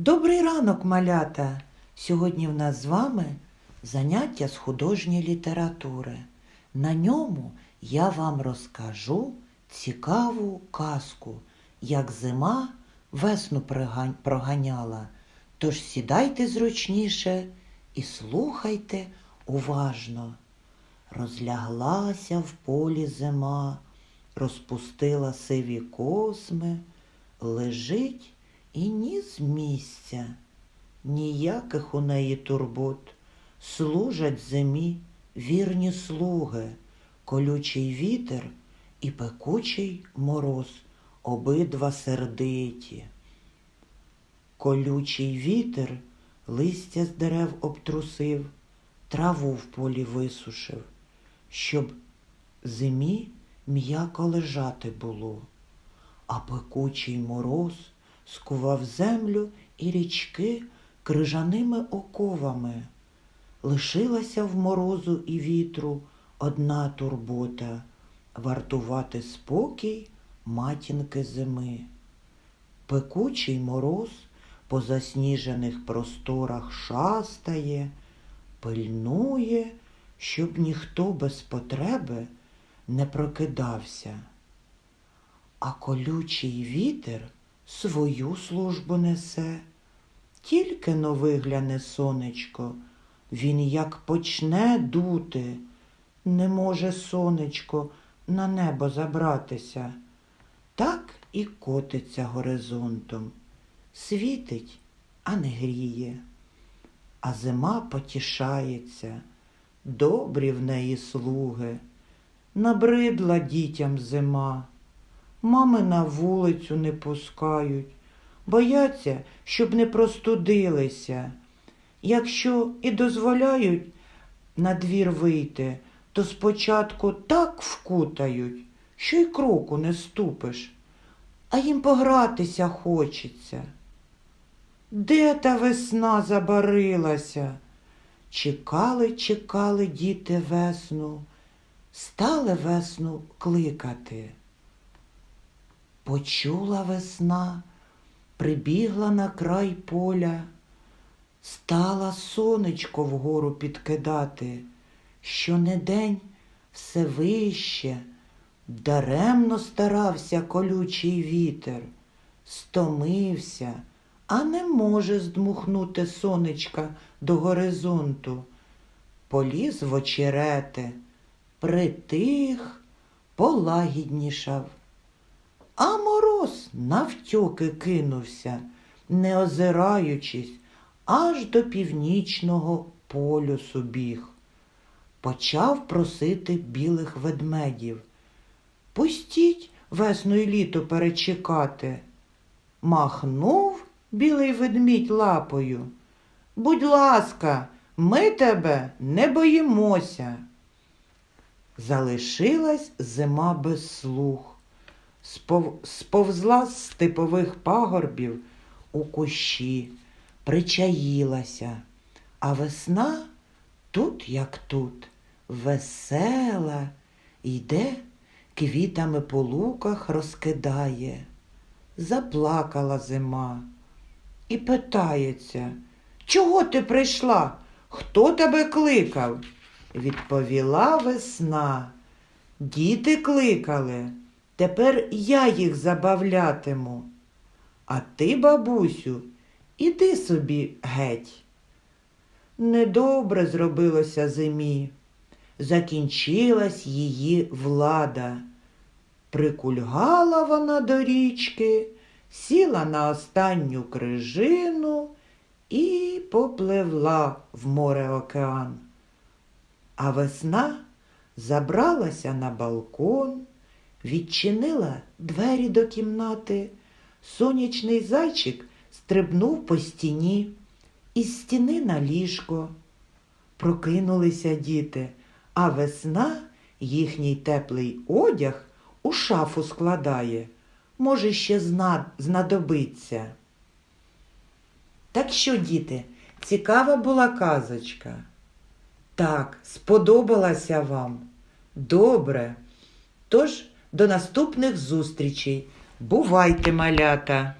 Добрий ранок, малята! Сьогодні в нас з вами заняття з художньої літератури. На ньому я вам розкажу цікаву казку, як зима весну проганяла. Тож сідайте зручніше і слухайте уважно. Розляглася в полі зима, розпустила сиві косми, лежить і ні з місця, ніяких у неї турбот. Служать зимі вірні слуги, колючий вітер і пекучий мороз, обидва сердиті. Колючий вітер листя з дерев обтрусив, траву в полі висушив, щоб зимі м'яко лежати було, а пекучий мороз скував землю і річки крижаними оковами. Лишилася в морозу і вітру одна турбота вартувати спокій матінки зими. Пекучий мороз по засніжених просторах шастає, пильнує, щоб ніхто без потреби не прокидався. А колючий вітер свою службу несе. Тільки но вигляне сонечко, він як почне дути, не може сонечко на небо забратися. Так і котиться горизонтом, світить, а не гріє. А зима потішається, добрі в неї слуги. Набридла дітям зима, мами на вулицю не пускають, бояться, щоб не простудилися. Якщо і дозволяють на двір вийти, то спочатку так вкутають, що й кроку не ступиш, а їм погратися хочеться. Де та весна забарилася? Чекали, чекали діти весну, стали весну кликати. Почула весна, прибігла на край поля, стала сонечко вгору підкидати, що не день все вище, даремно старався колючий вітер, стомився, а не може здмухнути сонечка до горизонту. Поліз в очерети, притих, полагіднішав. А мороз навтьоки кинувся, не озираючись, аж до північного полюсу біг. Почав просити білих ведмедів. Пустіть весну й літо перечекати. Махнув білий ведмідь лапою. Будь ласка, ми тебе не боїмося. Залишилась зима без слух сповзла з степових пагорбів у кущі, причаїлася, а весна тут, як тут, весела, йде, квітами по луках розкидає. Заплакала зима і питається, чого ти прийшла? Хто тебе кликав? Відповіла весна. Діти кликали. Тепер я їх забавлятиму. А ти, бабусю, іди собі геть. Недобре зробилося зимі. Закінчилась її влада. Прикульгала вона до річки, сіла на останню крижину і попливла в море океан. А весна забралася на балкон відчинила двері до кімнати. Сонячний зайчик стрибнув по стіні, із стіни на ліжко. Прокинулися діти, а весна їхній теплий одяг у шафу складає. Може, ще знадобиться. Так що, діти, цікава була казочка? Так, сподобалася вам? Добре. Тож, до наступних зустрічей. Бувайте, малята!